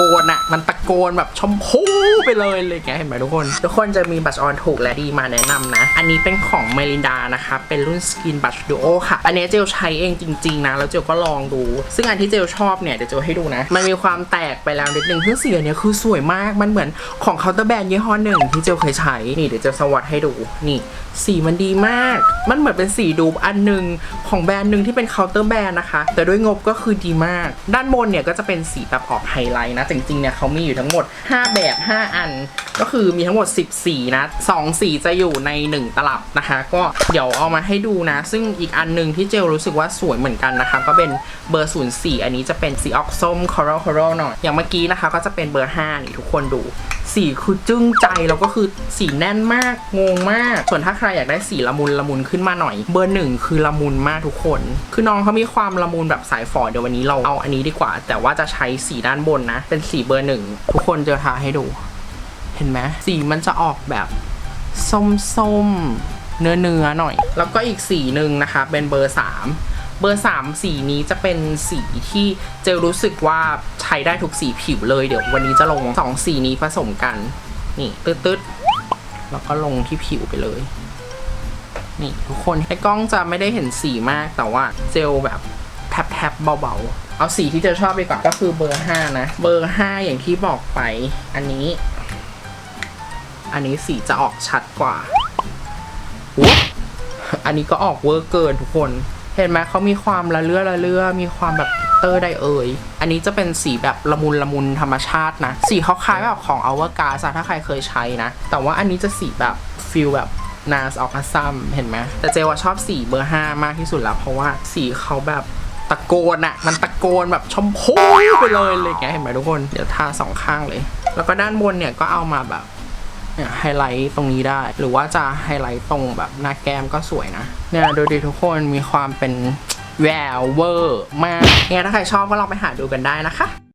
โกนอะมันตะโกนแบบชมพูไปเลยเลยแกเห็นไหมทุกคน ทุกคนจะมีบัชออนถูกและดีมาแนะนำนะ อันนี้เป็นของเมลินดานะคะ เป็นรุ่นสกินบัชดูโอค่ะ อันนี้เจลใช้เองจริงๆนะ แล้วเจลก็ลองดู ซึ่งอันที่เจลชอบเนี่ย เดี๋ยวเจลให้ดูนะ มันมีความแตกไปแล้วนิดนึงซึ่งสีอันเนี้ยคือสวยมาก มันเหมือนของเคาน์เตอร์แบรนด์ยี่ห้อหนึ่งที่เจลเคยใช้ นี่เดี๋ยวเจลสวัสดให้ดู นี่สีมันดีมาก มันเหมือนเป็นสีดูปอันหนึ่งของแบรนด์หนึ่งที่เป็นเคาน์เตอร์แบรนด์นะคะ แต่ด้วยงบก็คือดีมาก ด้านบนเนี่ยก็จะเป็นสีแบบออกไฮไลท์นะจริงๆเนี่ยเขามีอยู่ทั้งหมด 5 แบบ 5 อัน ก็คือมีทั้งหมด 10 สีนะ2สีจะอยู่ใน 1 ตลับนะคะ ก็เดี๋ยวเอามาให้ดูนะ ซึ่งอีกอันหนึ่งที่เจลรู้สึกว่าสวยเหมือนกันนะคะ ก็เป็นเบอร์ 04 อันนี้จะเป็นสีออกส้มคอรัลคอรัลหน่อย อย่างเมื่อกี้นะคะก็จะเป็นเบอร์ 5 นี่ทุกคนดูสีคือจึ้งใจแล้วก็คือสีแน่นมากงงมาก ส่วนถ้าใครอยากได้สีละมุนละมุนขึ้นมาหน่อย เบอร์หนึ่งคือละมุนมากทุกคน คือน้องเขามีความละมุนแบบสายฝอเดี๋ยววันนี้เราเอาอันนี้ดีกว่า แต่ว่าจะใช้สีด้านบนนะเป็นสีเบอร์หนึ่ง ทุกคนจะทาให้ดู เห็นไหมสีมันจะออกแบบส้มๆ เนื้อเนื้อๆหน่อย แล้วก็อีกสีหนึ่งนะคะ เป็นเบอร์สามเบอร์สามสีนี้จะเป็นสีที่เจลรู้สึกว่าใช้ได้ทุกสีผิวเลยเดี๋ยววันนี้จะลงสองสีนี้ผสมกัน นี่ตืดๆ แล้วก็ลงที่ผิวไปเลย นี่ทุกคนไอ้กล้องจะไม่ได้เห็นสีมากแต่ว่าเจลแบบแทบๆเบาๆ เอาสีที่เจลชอบไปก่อนก็คือเบอร์5นะ เบอร์5อย่างที่บอกไป อันนี้ อันนี้สีจะออกชัดกว่าอุ๊อันนี้ก็ออกเวอร์เกินทุกคน เห็นไหมเขามีความละเลือละเลือมีความแบบเตอร์ไดเอ่ย อันนี้จะเป็นสีแบบละมุนละมุนธรรมชาตินะ สีเขาคล้ายแบบของอเวอร์กาซถ้าใครเคยใช้นะ แต่ว่าอันนี้จะสีแบบฟิลแบบนาสออกซัมเห็นไหมแต่เจว่าชอบสีเบอร์ 5 มากที่สุดแล้ว เพราะว่าสีเขาแบบ ตะโกนอะมันตะโกนแบบชมพูไปเลยเลยแกเห็นไหมทุกคน เดี๋ยวทาสองข้างเลย แล้วก็ด้านบนเนี่ยก็เอามาแบบเนี่ยไฮไลท์ตรงนี้ได้ หรือว่าจะไฮไลท์ตรงแบบหน้าแก้มก็สวยนะ เนี่ยดูดิทุกคนมีความเป็นแววเวอร์มากเนี่ยถ้าใครชอบก็ลองไปหาดูกันได้นะคะ